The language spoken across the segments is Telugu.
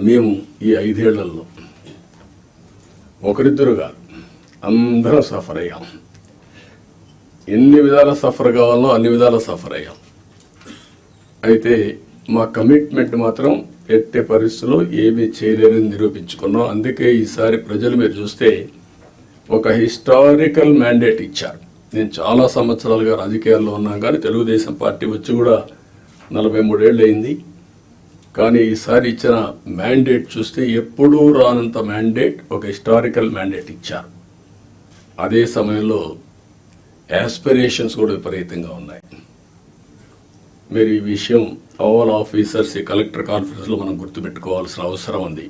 మేము ఈ ఐదేళ్ళలో ఒకరిద్దరుగా అందరం సఫర్ అయ్యాం. ఎన్ని విధాల సఫర్ కావాలో అన్ని విధాల సఫర్ అయ్యాం. అయితే మా కమిట్మెంట్ మాత్రం ఎట్టి పరిస్థితుల్లో ఏమీ చేయలేరని నిరూపించుకున్నాం. అందుకే ఈసారి ప్రజలు మీరు చూస్తే ఒక హిస్టారికల్ మ్యాండేట్ ఇచ్చారు. నేను చాలా సంవత్సరాలుగా రాజకీయాల్లో ఉన్నాను కానీ తెలుగుదేశం పార్టీ వచ్చి కూడా నలభై మూడేళ్ళు అయింది. కానీ ఈసారి ఇచ్చిన మ్యాండేట్ చూస్తే ఎప్పుడూ రానంత మ్యాండేట్ ఒక హిస్టారికల్ మ్యాండేట్ ఇచ్చారు. అదే సమయంలో యాస్పిరేషన్స్ కూడా విపరీతంగా ఉన్నాయి. మీరు ఈ విషయం ఆల్ ఆఫీసర్స్ ఈ కలెక్టర్ కాన్ఫరెన్స్లో మనం గుర్తుపెట్టుకోవాల్సిన అవసరం ఉంది.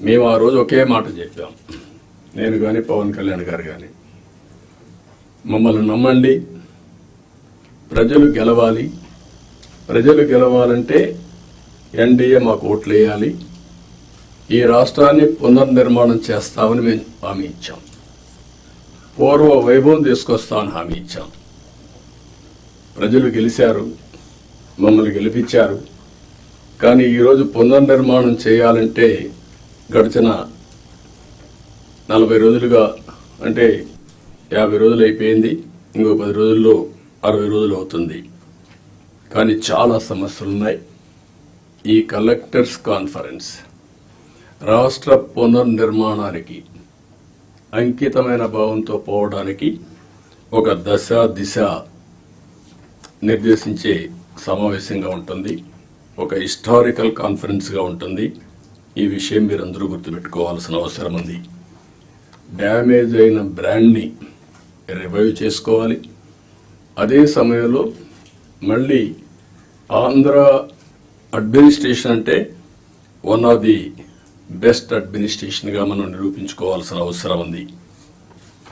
మేము ఆ రోజు ఒకే మాట చెప్పాం. నేను కానీ పవన్ కళ్యాణ్ గారు కానీ మమ్మల్ని నమ్మండి ప్రజలు గెలవాలి ప్రజలు గెలవాలంటే ఎన్డీఏ మాకు ఓట్లు వేయాలి. ఈ రాష్ట్రాన్ని పునర్నిర్మాణం చేస్తామని మేము హామీ ఇచ్చాం. పూర్వ వైభవం తీసుకొస్తామని హామీ ఇచ్చాం. ప్రజలు గెలిచారు మమ్మల్ని గెలిపించారు. కానీ ఈరోజు పునర్నిర్మాణం చేయాలంటే గడిచిన నలభై రోజులుగా అంటే యాభై రోజులు అయిపోయింది. ఇంకో పది రోజుల్లో అరవై రోజులు అవుతుంది. కానీ చాలా సమస్యలు ఉన్నాయి ఈ కలెక్టర్స్ కాన్ఫరెన్స్ రాష్ట్ర పునర్నిర్మాణానికి అంకితమైన భావంతో పోవడానికి ఒక దశ దిశ నిర్దేశించే సమావేశంగా ఉంటుంది. ఒక హిస్టారికల్ కాన్ఫరెన్స్గా ఉంటుంది. ఈ విషయం మీరు అందరూ గుర్తుపెట్టుకోవాల్సిన అవసరం ఉంది. డ్యామేజ్ అయిన బ్రాండ్ని రివైవ్ చేసుకోవాలి. అదే సమయంలో మళ్ళీ ఆంధ్ర అడ్మినిస్ట్రేషన్ అంటే వన్ ఆఫ్ ది బెస్ట్ అడ్మినిస్ట్రేషన్గా మనం నిరూపించుకోవాల్సిన అవసరం ఉంది.